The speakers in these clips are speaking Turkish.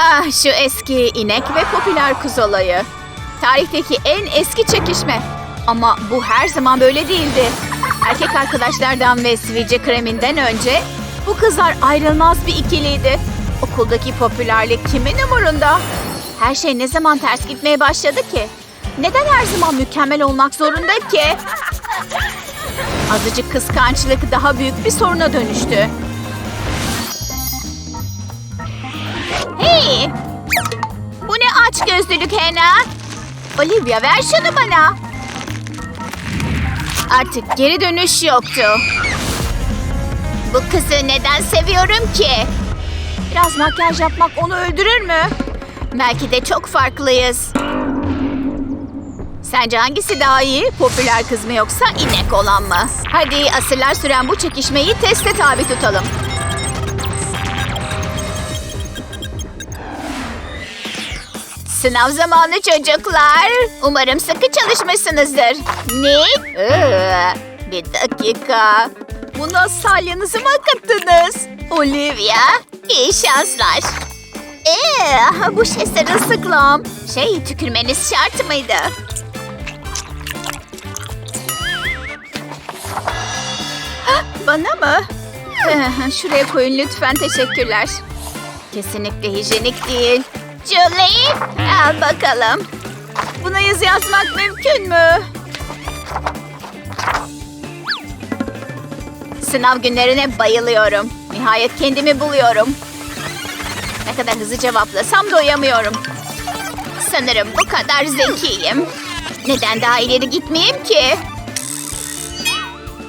Ah şu eski inek ve popüler kuz olayı. Tarihteki en eski çekişme. Ama bu her zaman böyle değildi. Erkek arkadaşlardan ve sivilce kreminden önce bu kızlar ayrılmaz bir ikiliydi. Okuldaki popülerlik kimin umurunda? Her şey ne zaman ters gitmeye başladı ki? Neden her zaman mükemmel olmak zorunda ki? Azıcık kıskançlık daha büyük bir soruna dönüştü. Hey! Bu ne aç gözlülük Hena? Olivia ver şunu bana. Artık geri dönüş yoktu. Bu kızı neden seviyorum ki? Biraz makyaj yapmak onu öldürür mü? Belki de çok farklıyız. Sence hangisi daha iyi? Popüler kız mı yoksa inek olan mı? Hadi asırlar süren bu çekişmeyi teste tabi tutalım. Sınav zamanı çocuklar. Umarım sıkı çalışmışsınızdır. Ne? Ee, bir dakika. Buna salyanızı mı akıttınız? Olivia, iyi şanslar. Ee, bu şey sırılsıklam. Şey, tükürmeniz şart mıydı? Bana mı? Ee, Şuraya koyun lütfen, teşekkürler. Kesinlikle hijyenik değil. Julie, al bakalım. Buna yazı yazmak mümkün mü? Sınav günlerine bayılıyorum. Nihayet kendimi buluyorum. Ne kadar hızlı cevaplasam doyamıyorum. Sanırım bu kadar zekiyim. Neden daha ileri gitmeyeyim ki?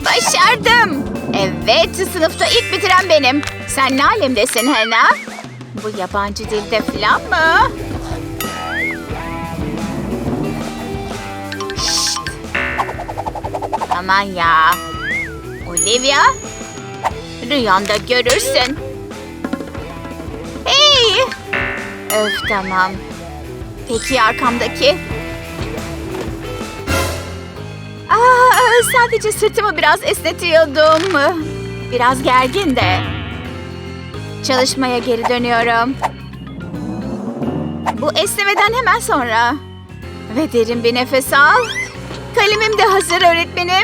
Başardım. Evet, sınıfta ilk bitiren benim. Sen ne alemdesin Hena? Bu yabancı dilde falan mı? Şşt. Aman ya. Olivia. Rüyanda görürsün. Hey. Öf tamam. Peki arkamdaki? Aa, sadece sırtımı biraz esnetiyordum. Biraz gergin de. Çalışmaya geri dönüyorum. Bu esnemeden hemen sonra. Ve derin bir nefes al. Kalemim de hazır öğretmenim.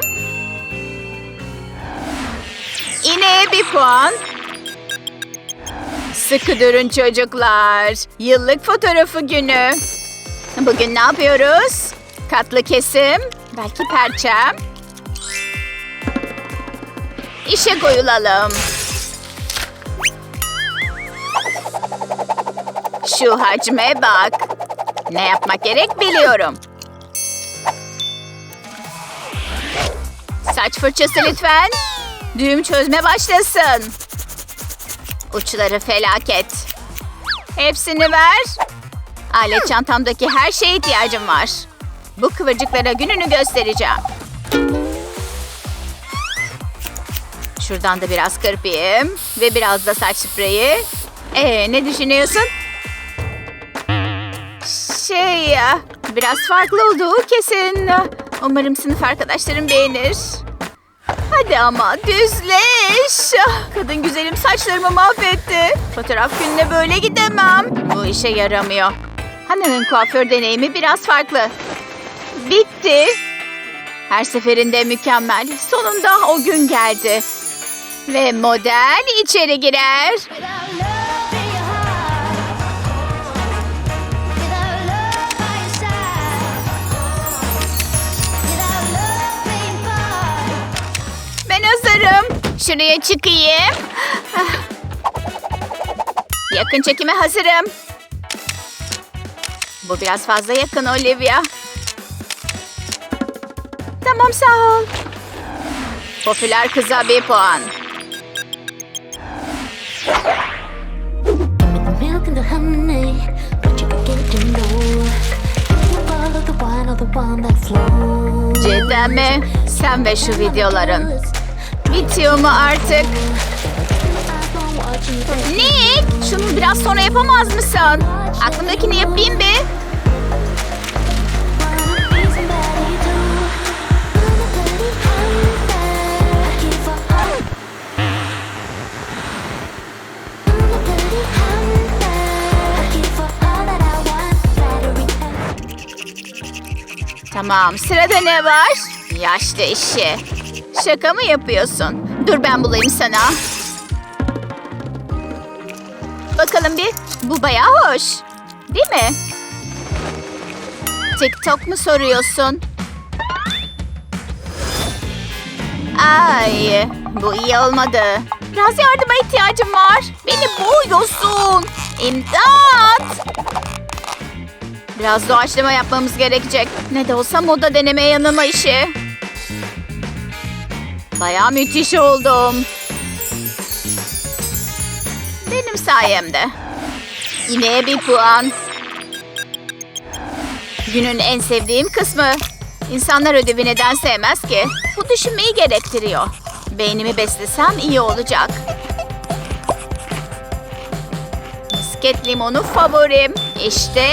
İneğe bir puan. Sıkı durun çocuklar. Yıllık fotoğrafı günü. Bugün ne yapıyoruz? Katlı kesim, belki perçem. İşe koyulalım. Şu hacme bak. Ne yapmak gerek biliyorum. Saç fırçası lütfen. Düğüm çözme başlasın. Uçları felaket. Hepsini ver. Alet çantamdaki her şeye ihtiyacım var. Bu kıvırcıklara gününü göstereceğim. Şuradan da biraz kırpayım. Ve biraz da saç spreyi. Ee, ne düşünüyorsun? Şey biraz farklı olduğu kesin. Umarım sınıf arkadaşlarım beğenir. Hadi ama düzleş. Kadın güzelim saçlarımı mahvetti. Fotoğraf gününe böyle gidemem. Bu işe yaramıyor. Hannah'ın kuaför deneyimi biraz farklı. Bitti. Her seferinde mükemmel. Sonunda o gün geldi. Ve model içeri girer. Without Şuraya çıkayım. Yakın çekime hazırım. Bu biraz fazla yakın Olivia. Tamam sağ ol. Popüler kıza bir puan. Cidden mi? Sen ve şu videoların. Bitiyor mu artık? Nick! Şunu biraz sonra yapamaz mısın? Aklımdakini yapayım bir. Tamam, sırada ne var? Yaşlı işi. Şaka mı yapıyorsun? Dur ben bulayım sana. Bakalım bir. Bu bayağı hoş. Değil mi? TikTok mu soruyorsun? Ay, bu iyi olmadı. Biraz yardıma ihtiyacım var. Beni boğuyorsun. İmdat! Biraz doğaçlama yapmamız gerekecek. Ne de olsa moda deneme yanılma işi. Bayağı müthiş oldum. Benim sayemde. İneğe bir puan. Günün en sevdiğim kısmı. İnsanlar ödevi neden sevmez ki? Bu düşünmeyi gerektiriyor. Beynimi beslesem iyi olacak. Misket limonu favorim. İşte.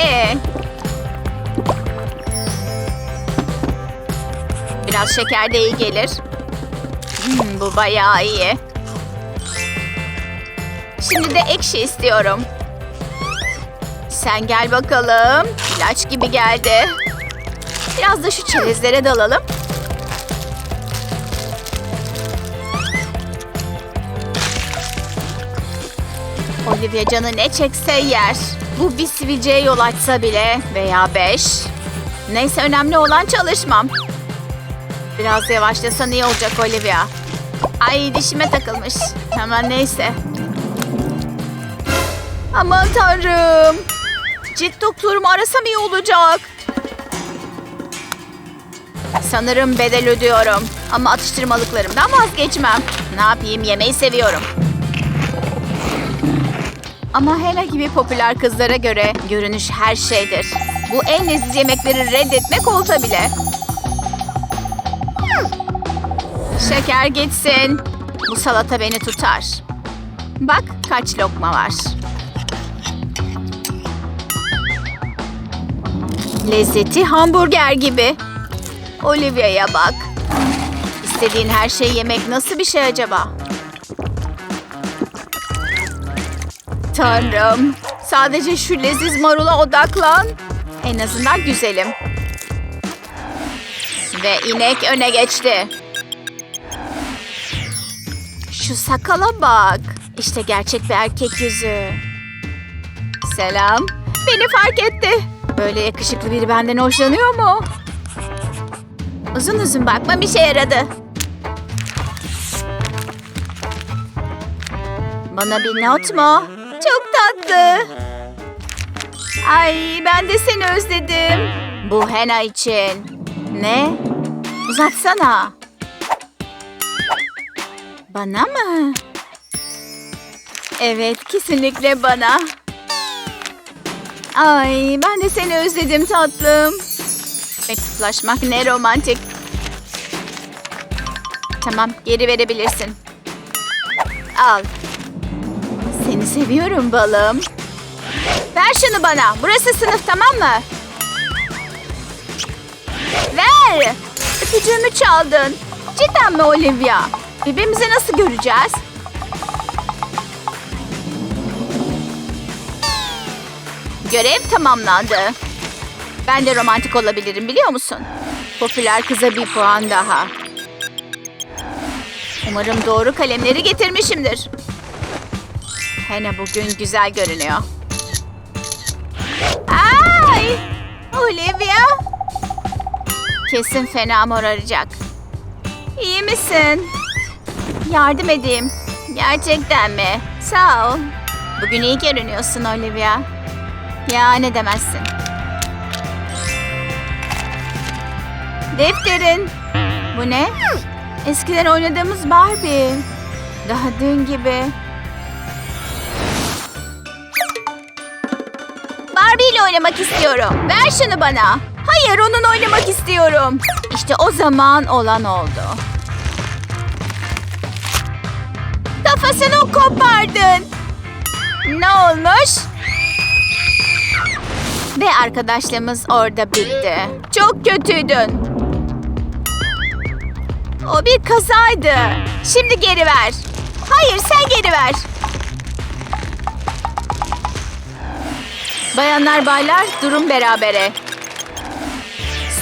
Biraz şeker de iyi gelir. Hmm, bu bayağı iyi. Şimdi de ekşi istiyorum. Sen gel bakalım. İlaç gibi geldi. Biraz da şu çerezlere dalalım. Olivia canı ne çekse yer. Bu bir sivilceye yol açsa bile veya beş. Neyse önemli olan çalışmam. Biraz yavaşlasan iyi olacak Olivia. Ay dişime takılmış. Hemen neyse. Aman tanrım. Cilt doktorumu arasam iyi olacak. Sanırım bedel ödüyorum. Ama atıştırmalıklarımdan vazgeçmem. Ne yapayım yemeği seviyorum. Ama Hena gibi popüler kızlara göre görünüş her şeydir. Bu en leziz yemekleri reddetmek olsa bile. Şeker gitsin. Bu salata beni tutar. Bak kaç lokma var. Lezzeti hamburger gibi. Olivia'ya bak. İstediğin her şeyi yemek nasıl bir şey acaba? Tanrım. Sadece şu leziz marula odaklan. En azından güzelim. Ve inek öne geçti. Şu sakala bak. İşte gerçek bir erkek yüzü. Selam. Beni fark etti. Böyle yakışıklı biri benden hoşlanıyor mu? Uzun uzun bakma bir şey yaradı. Bana bir not mu? Çok tatlı. Ay ben de seni özledim. Bu Hena için. Ne? Uzatsana. Bana mı? Evet kesinlikle bana. Ay ben de seni özledim tatlım. Mektuplaşmak ne romantik. Tamam geri verebilirsin. Al. Seni seviyorum balım. Ver şunu bana. Burası sınıf tamam mı? Ver. Öpücüğümü çaldın. Cidden mi Olivia? Birbirimizi nasıl göreceğiz? Görev tamamlandı. Ben de romantik olabilirim biliyor musun? Popüler kıza bir puan daha. Umarım doğru kalemleri getirmişimdir. Hena bugün güzel görünüyor. Ay! Olivia! Kesin fena moraracak. İyi misin? Yardım edeyim. Gerçekten mi? Sağ ol. Bugün iyi görünüyorsun Olivia. Ya ne demezsin. Defterin. Bu ne? Eskiden oynadığımız Barbie. Daha dün gibi. Barbie ile oynamak istiyorum. Ver şunu bana. Hayır onun oynamak istiyorum. İşte o zaman olan oldu. Kafasını kopardın. Ne olmuş? Ve arkadaşlığımız orada bitti. Çok kötüydün. O bir kazaydı. Şimdi geri ver. Hayır sen geri ver. Bayanlar baylar durum berabere.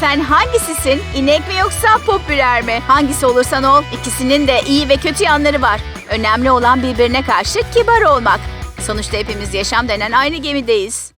Sen hangisisin? İnek mi yoksa popüler mi? Hangisi olursan ol, ikisinin de iyi ve kötü yanları var. Önemli olan birbirine karşı kibar olmak. Sonuçta hepimiz yaşam denen aynı gemideyiz.